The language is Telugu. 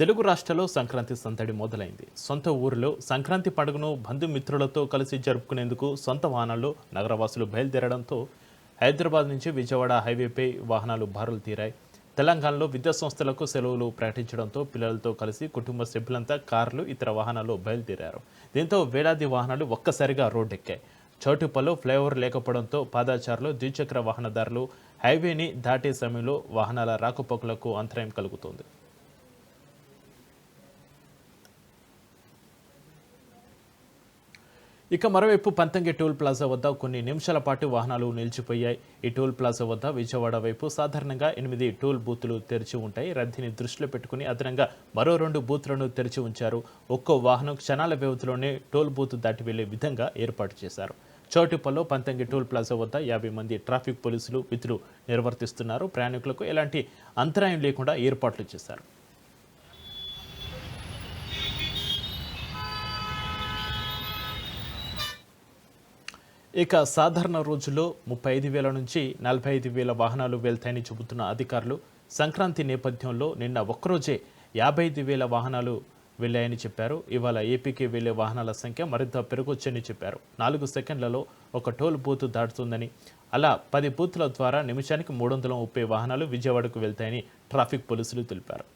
తెలుగు రాష్ట్రాల్లో సంక్రాంతి సందడి మొదలైంది. సొంత ఊరిలో సంక్రాంతి పండుగను బంధుమిత్రులతో కలిసి జరుపుకునేందుకు సొంత వాహనాల్లో నగరవాసులు బయలుదేరడంతో హైదరాబాద్ నుంచి విజయవాడ హైవేపై వాహనాలు బారులు తీరాయి. తెలంగాణలో విద్యా సంస్థలకు సెలవులు ప్రకటించడంతో పిల్లలతో కలిసి కుటుంబ సభ్యులంతా కార్లు ఇతర వాహనాల్లో బయలుదేరారు. దీంతో వేలాది వాహనాలు ఒక్కసారిగా రోడ్డెక్కాయి. చౌటుప్పలో ఫ్లైఓవర్ లేకపోవడంతో పాదాచారులు ద్విచక్ర వాహనదారులు హైవేని దాటే సమయంలో వాహనాల రాకపోకలకు అంతరాయం కలుగుతోంది. ఇక మరోవైపు పంతంగి టోల్ ప్లాజా వద్ద కొన్ని నిమిషాల పాటు వాహనాలు నిలిచిపోయాయి. ఈ టోల్ ప్లాజా వద్ద విజయవాడ వైపు సాధారణంగా ఎనిమిది టోల్ బూతులు తెరిచి ఉంటాయి. రద్దీని దృష్టిలో పెట్టుకుని అదనంగా మరో రెండు బూత్లను తెరిచి ఉంచారు. ఒక్కో వాహనం క్షణాల వ్యవధిలోనే టోల్ బూత్ దాటి వెళ్ళే విధంగా ఏర్పాటు చేశారు. చోటిపల్లో పంతంగి టోల్ ప్లాజా వద్ద యాభై మంది ట్రాఫిక్ పోలీసులు విధులు నిర్వర్తిస్తున్నారు. ప్రయాణికులకు ఎలాంటి అంతరాయం లేకుండా ఏర్పాట్లు చేశారు. ఇక సాధారణ రోజుల్లో ముప్పై ఐదు వేల నుంచి నలభై ఐదు వేల వాహనాలు వెళ్తాయని చెబుతున్న అధికారులు సంక్రాంతి నేపథ్యంలో నిన్న ఒక్కరోజే యాభై ఐదు వేల వాహనాలు వెళ్ళాయని చెప్పారు. ఇవాళ ఏపీకి వెళ్ళే వాహనాల సంఖ్య మరింత పెరగొచ్చని చెప్పారు. నాలుగు సెకండ్లలో ఒక టోల్ బూత్ దాటుతుందని అలా పది బూత్ల ద్వారా నిమిషానికి మూడు వందల ముప్పై వాహనాలు విజయవాడకు వెళ్తాయని ట్రాఫిక్ పోలీసులు తెలిపారు.